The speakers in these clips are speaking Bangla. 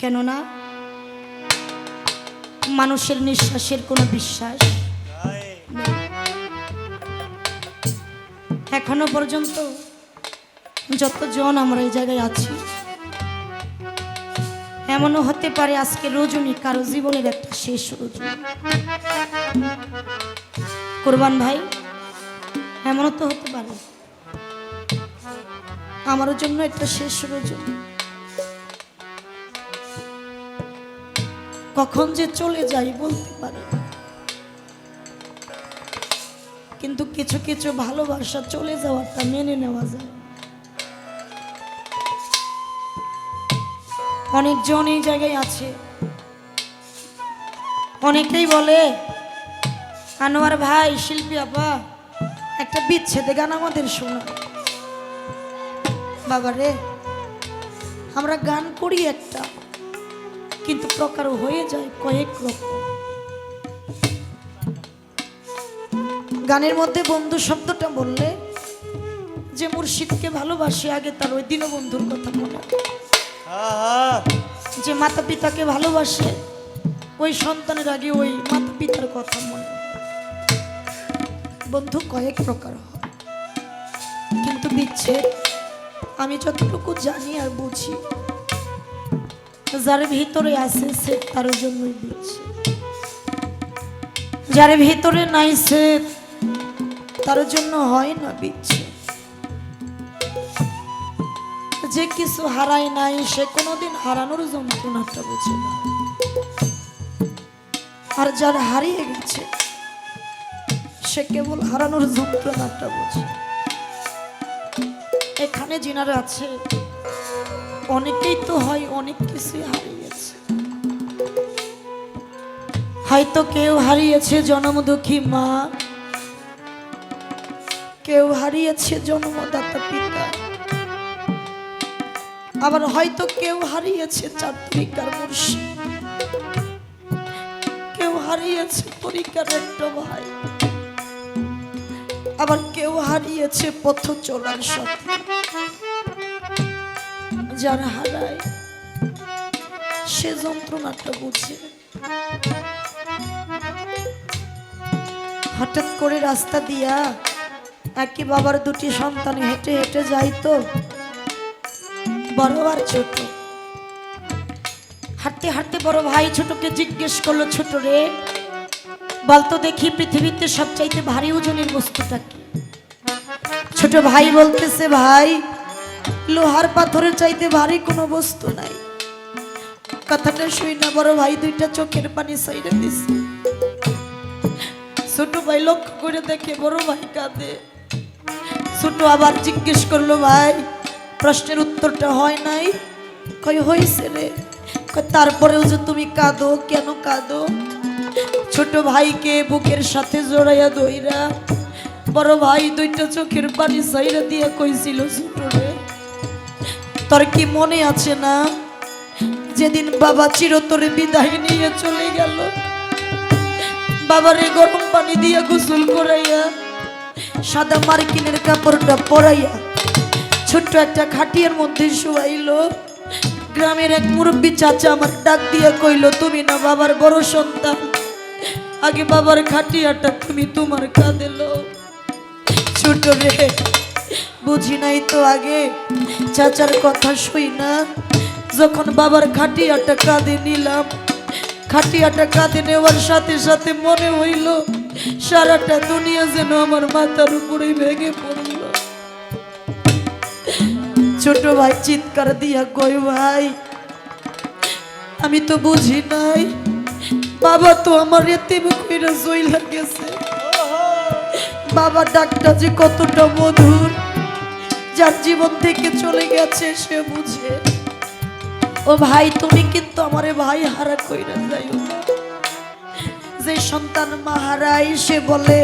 কেননা মানুষের নিঃশ্বাসের কোনো বিশ্বাস এখনও পর্যন্ত যতজন আমরা এই জায়গায় আছি, এমনও হতে পারে আজকে রজনী কারও জীবনের একটা শেষ রজনী। কোরবান ভাই, এমনও তো হতে পারে। আমার জন্য একটা শেষ রজনী। কখন যে চলে যাই বলতে পারি কিন্তু কিছু কিছু ভালোবাসা চলে যাওয়াটা মেনে নেওয়া যায়। অনেকজন এই জায়গায় আছে। অনেকেই বলে, আনোয়ার ভাই, শিল্পী আপা, একটা বিচ্ছেদে গান আমাদের শোনা। বাবা রে আমরা গান করি একটা। কিন্তু প্রকার হয়ে যায় কয়েক রকম। গানের মধ্যে বন্ধু শব্দটা বললে, যে মুর্শিদকে ভালোবাসে, আগে তার ওই দীনবন্ধুর কথা মনে যে মাতা পিতাকে ভালোবাসে, ওই সন্তানের আগে ওই মাতা পিতার কথা মনে বন্ধু, কয়েক প্রকার হয়। কিন্তু বিচ্ছেদ আমি যতটুকু জানি আর বুঝি যার ভিতরে আছে সে তার জন্যই দিচ্ছে যার ভিতরে নাই সে তার জন্য হয় না বিচ্ছেদ যে কিছু হারায় নাই, সে কোনোদিন হারানোর যন্ত্রণাটা বুঝে না। আর যার হারিয়ে গেছে, সে কেবল হারানোর যন্ত্রণাটা বোঝে। এখানে যিনারা আছে অনেকেই তো হয়, অনেক কিছুই হারিয়েছে। হয়তো কেউ হারিয়েছে জন্মদুঃখী মা, কেউ হারিয়েছে জন্মদাতা পিতা, আবার হয়তো কেউ হারিয়েছে চাতুরিকার মুর্শিদ, কেউ হারিয়েছে তরিকার একটা ভাই, আবার কেউ হারিয়েছে পথ চলার সাথে যারা হারায়, সে যন্ত্রণাটা বুঝে হঠাৎ করে রাস্তা দিয়া একই বাবার দুটি সন্তান হেঁটে হেঁটে যাইতো। বড় আর ছোট। হাঁটতে হাঁটতে বড় ভাই ছোটকে জিজ্ঞেস করল, ছোট রে, বলতো দেখি পৃথিবীতে সবচাইতে ভারী ওজনের বস্তুটা কি? ছোট ভাই বলতেছে, ভাই লোহার পাথরের চাইতে ভারী কোনো বস্তু নাই। কথাটা শুই না, বড় ভাই দুইটা চোখের পানি সাইডে দিছে। ছোট ভাই লক্ষ্য করে দেখে বড় ভাই কাঁদে। ছোট আবার জিজ্ঞেস করল, ভাই, প্রশ্নের উত্তরটা হয় নাই? কই হয়েছে রে। তারপরেও যে তুমি কাঁদো, কেন কাঁদো? ছোট ভাইকে বুকের সাথে জড়াইয়া দইরা বড় ভাই দুইটা চোখের পানি সাইরা দিয়ে কইছিল, ছোট রে তোর কি মনে আছে না? যেদিন বাবা চিরতরে বিদায় নিয়ে চলে গেল, বাবারে গরম পানি দিয়ে গোসল করাইয়া, সাদা মার্কিনের কাপড়টা পরাইয়া ছোট্ট একটা খাটিয়ার মধ্যে শুয়াইলো। গ্রামের এক মুরব্বী চাচা আমার ডাক দিয়া কইলো, তুমি না বাবার বড় সন্তান। আগে বাবার খাটিয়াটা তুমি তোমার কাঁদেলো ছোট রে বুঝি নাই তো আগে। চাচার কথা শুই না। যখন বাবার খাটিয়াটা কাঁদে নিলাম, খাটিয়াটা কাঁদে নেওয়ার সাথে সাথে মনে হইল, সারাটা দুনিয়া যেন আমার মাথার উপরে ভেঙে পড়ল। ছোট ভাই চিৎকার দিয়া কই ভাই, আমি তো বুঝি নাই। বাবা তো আমার এতে কইরা জইলা গেছে। বাবা ডাকটা যে কতটা মধুর। যার জীবন থেকে চলে গেছে, সে বুঝে ও ভাই, তুমি কিন্তু আমারে ভাই হারা কইরা যাইও না। যে সন্তান মা হারাই সে বলে,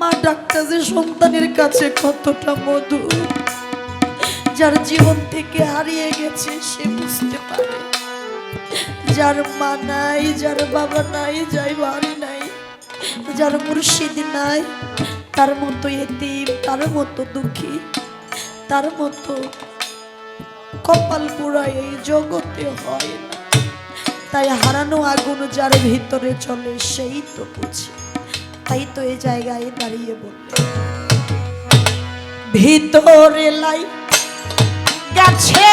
মা ডাক্তার, যে সন্তানের কাছে কতটা মধু, যার জীবন থেকে হারিয়ে গেছে, সে বুঝতে পারে যার মা নাই, যার বাবা নাই যাই বাড়ি নাই, যার মুর্শিদ নাই, তার মতো এতিম, তার মতো দুঃখী তার মতো কপাল পোড়া এই জগতে হয় না। তাই হারানো আগুন যার ভিতরে চলে, সেই তো বুঝি। তাই তো এই জায়গায় দাঁড়িয়ে বলতে ভিতরে লাই গাছে।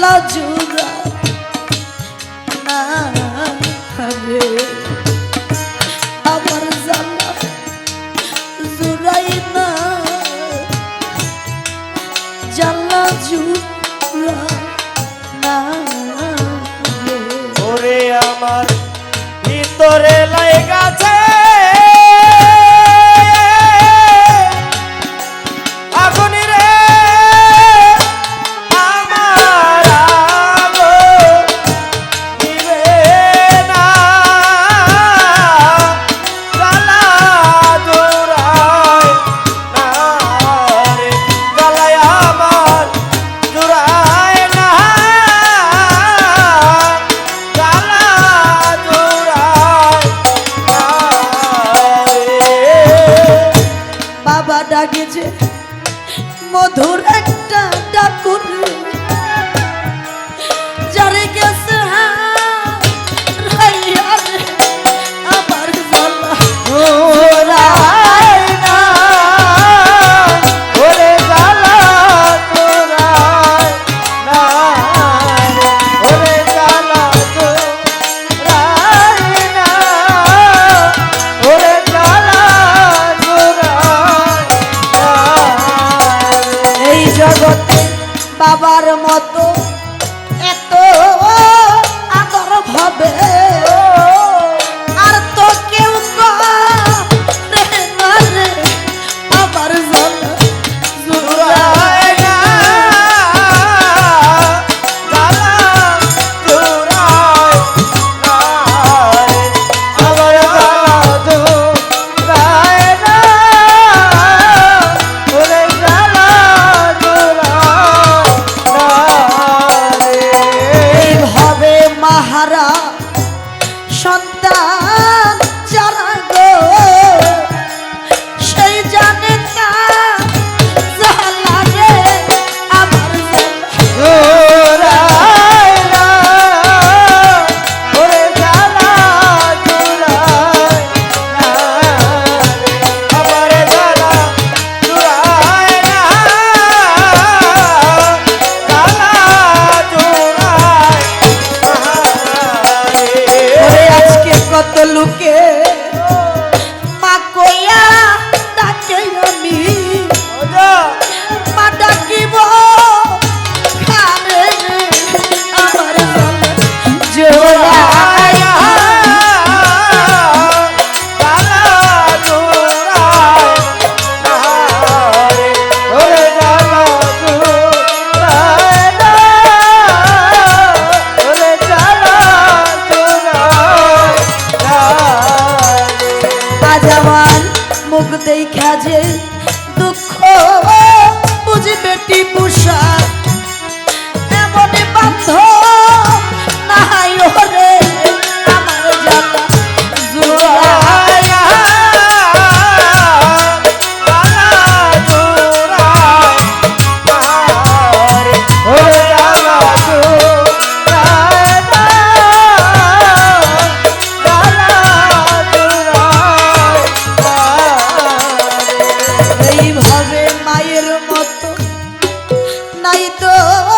老舅子。মধুর Oh.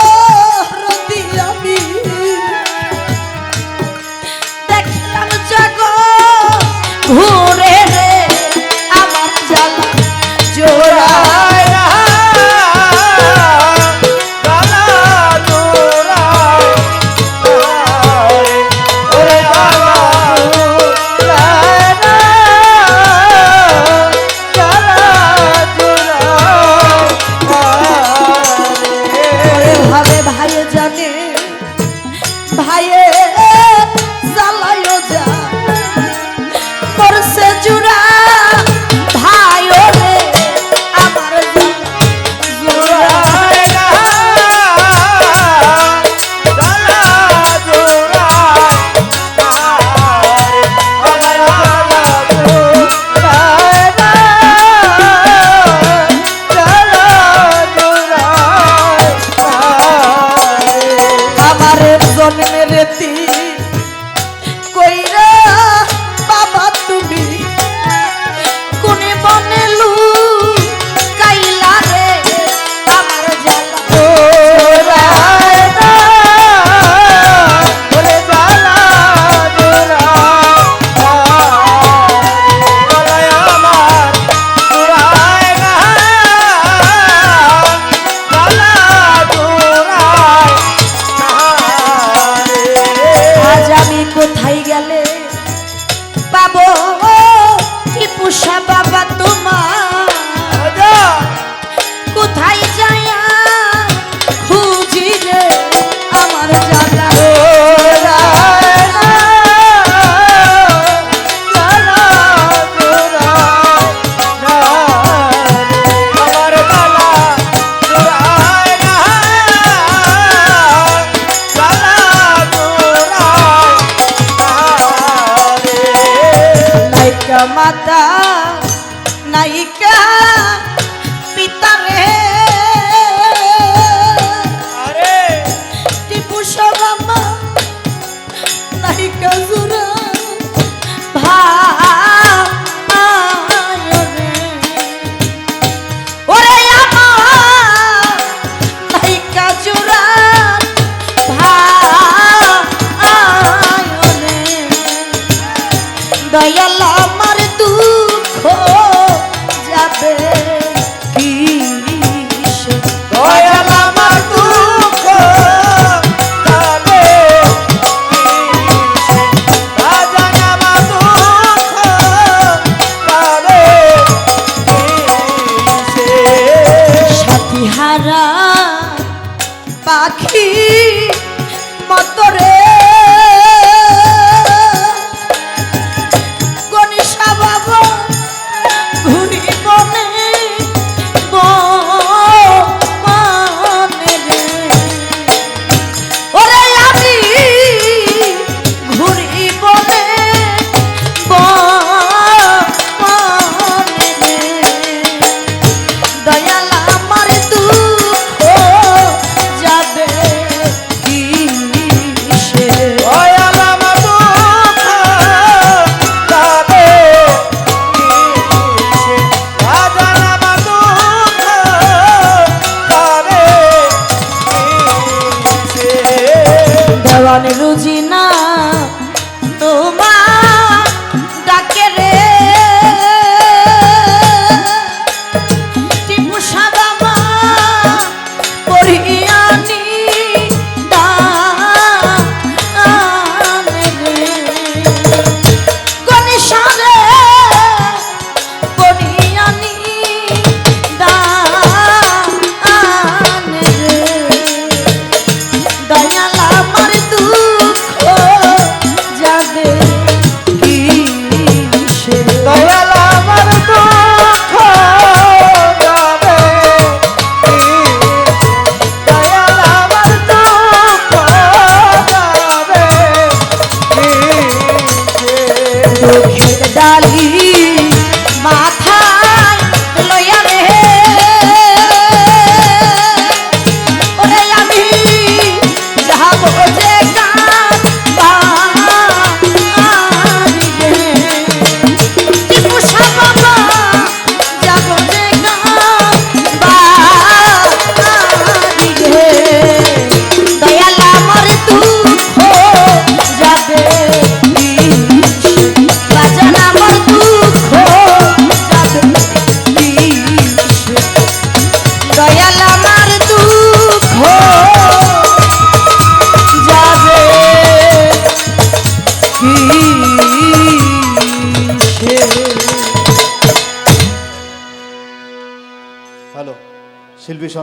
প্রাণ রুজি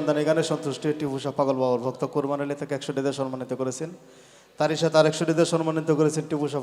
সন্তান গানে সন্তুষ্ট একটি ভূষা পাগল বাবার ভক্ত কোরবান তাকে একশো ডিদে সম্মানিত করেছেন। তারই সাথে আরেকশো ডিদে সম্মানিত করেছেন টিপুষা